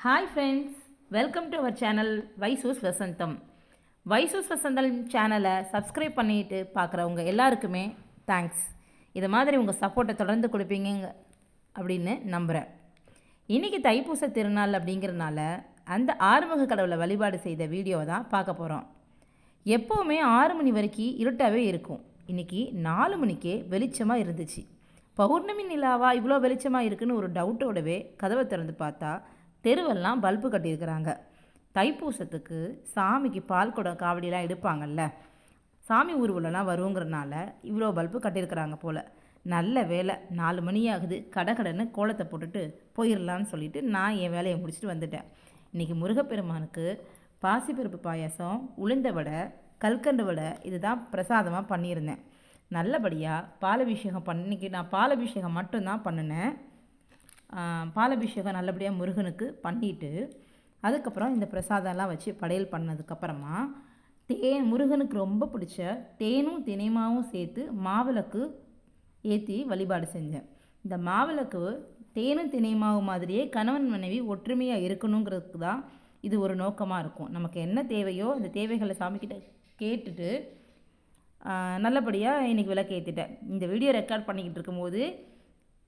Hi friends welcome to our channel Vaisu's Vasantham Vaisu's Vasantham சேனலை subscribe பண்ணிட்டு பார்க்குறவங்க எல்லாருக்குமே தேங்க்ஸ் இது மாதிரி உங்கள் சப்போர்ட்டை தொடர்ந்து கொடுப்பீங்க அப்படின்னு நம்புகிறேன் இன்றைக்கி தைப்பூச திருநாள் அப்படிங்கிறனால அந்த ஆறுமுக கடவுளை வழிபாடு செய்த வீடியோவை தான் பார்க்க போகிறோம் எப்போவுமே ஆறு மணி வரைக்கும் இருட்டாகவே இருக்கும். இன்றைக்கி நாலு மணிக்கே வெளிச்சமாக இருந்துச்சு. பௌர்ணமி நிலாவா இவ்வளோ வெளிச்சமாக இருக்குன்னு ஒரு டவுட்டோடவே கதவை திறந்து பார்த்தா தெருவெல்லாம் பல்பு கட்டியிருக்கிறாங்க. தைப்பூசத்துக்கு சாமிக்கு பால் குடம் காவடிலாம் எடுப்பாங்கல்ல. சாமி ஊர்வலம்லாம் வருங்கிறனால இவ்வளோ பல்பு கட்டியிருக்கிறாங்க போல். நல்ல வேலை நாலு மணி ஆகுது கடகடன்னு கோலத்தை போட்டுட்டு போயிடலான்னு சொல்லிட்டு நான் என் வேலையை முடிச்சுட்டு வந்துட்டேன். இன்றைக்கி முருகப்பெருமானுக்கு பாசிப்பருப்பு பாயாசம் உளுந்த வடை கல்கண்டு வடை இதுதான் பிரசாதமாக பண்ணியிருந்தேன். நல்லபடியாக பாலபிஷேகம் பண்ணிக்கு நான் பாலபிஷேகம் மட்டும்தான் பண்ணினேன். பாலபிஷேகம் நல்லபடியாக முருகனுக்கு பண்ணிட்டு அதுக்கப்புறம் இந்த பிரசாதம்லாம் வச்சு படையல் பண்ணதுக்கப்புறமா தேன் முருகனுக்கு ரொம்ப பிடிச்ச தேனும் தினைமாவும் சேர்த்து மாவிளக்கு ஏற்றி வழிபாடு செஞ்சேன். இந்த மாவிளக்கு தேனும் தினைமாவும் மாதிரியே கணவன் மனைவி ஒற்றுமையாக இருக்கணுங்கிறதுக்கு தான் இது ஒரு நோக்கமாக இருக்கும். நமக்கு என்ன தேவையோ அந்த தேவைகளை சாமிக்கிட்ட கேட்டுட்டு நல்லபடியாக இன்றைக்கி விளக்கு ஏற்றிட்டேன் இந்த வீடியோ ரெக்கார்ட் பண்ணிக்கிட்டு இருக்கும்போது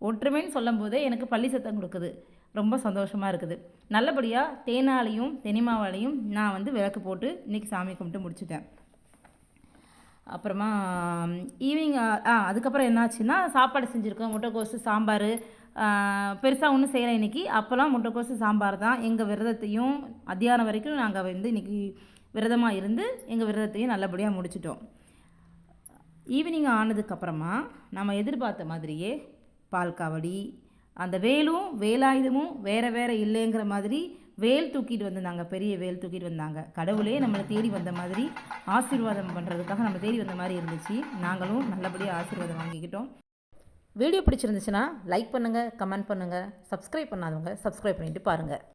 ஒற்றுமைன்னு சொல்லும்போதே எனக்கு பள்ளி சத்தம் கொடுக்குது. ரொம்ப சந்தோஷமாக இருக்குது. நல்லபடியாக தேனாலையும் தெனிமாவாலையும் நான் வந்து விளக்கு போட்டு இன்றைக்கி சாமி கும்பிட்டு முடிச்சிட்டேன். அப்புறமா ஈவினிங் ஆ அதுக்கப்புறம் என்னாச்சுன்னா சாப்பாடு செஞ்சுருக்கோம். முட்டைக்கோசு சாம்பார் பெருசாக ஒன்றும் செய்யலை இன்றைக்கி அப்போல்லாம் முட்டைக்கோசு சாம்பார் தான். எங்கள் விரதத்தையும் மத்தியானம் வரைக்கும் நாங்கள் வந்து இன்றைக்கி விரதமாக இருந்து எங்கள் விரதத்தையும் நல்லபடியாக முடிச்சிட்டோம். ஈவினிங் ஆனதுக்கப்புறமா நம்ம எதிர்பார்த்த மாதிரியே பால் காவடி அந்த வேலும் வேலாயுதமும் வேறு வேறு இல்லைங்கிற மாதிரி வேல் தூக்கிட்டு வந்திருந்தாங்க பெரிய வேல் தூக்கிட்டு வந்தாங்க. கடவுளே நம்மளை தேடி வந்த மாதிரி ஆசீர்வாதம் பண்ணுறதுக்காக நம்ம தேடி வந்த மாதிரி இருந்துச்சு. நாங்களும் நல்லபடியாக ஆசீர்வாதம் வாங்கிக்கிட்டோம். வீடியோ பிடிச்சிருந்துச்சுன்னா லைக் பண்ணுங்கள் கமெண்ட் பண்ணுங்கள் சப்ஸ்கிரைப் பண்ணாதவங்க சப்ஸ்கிரைப் பண்ணிவிட்டு பாருங்கள்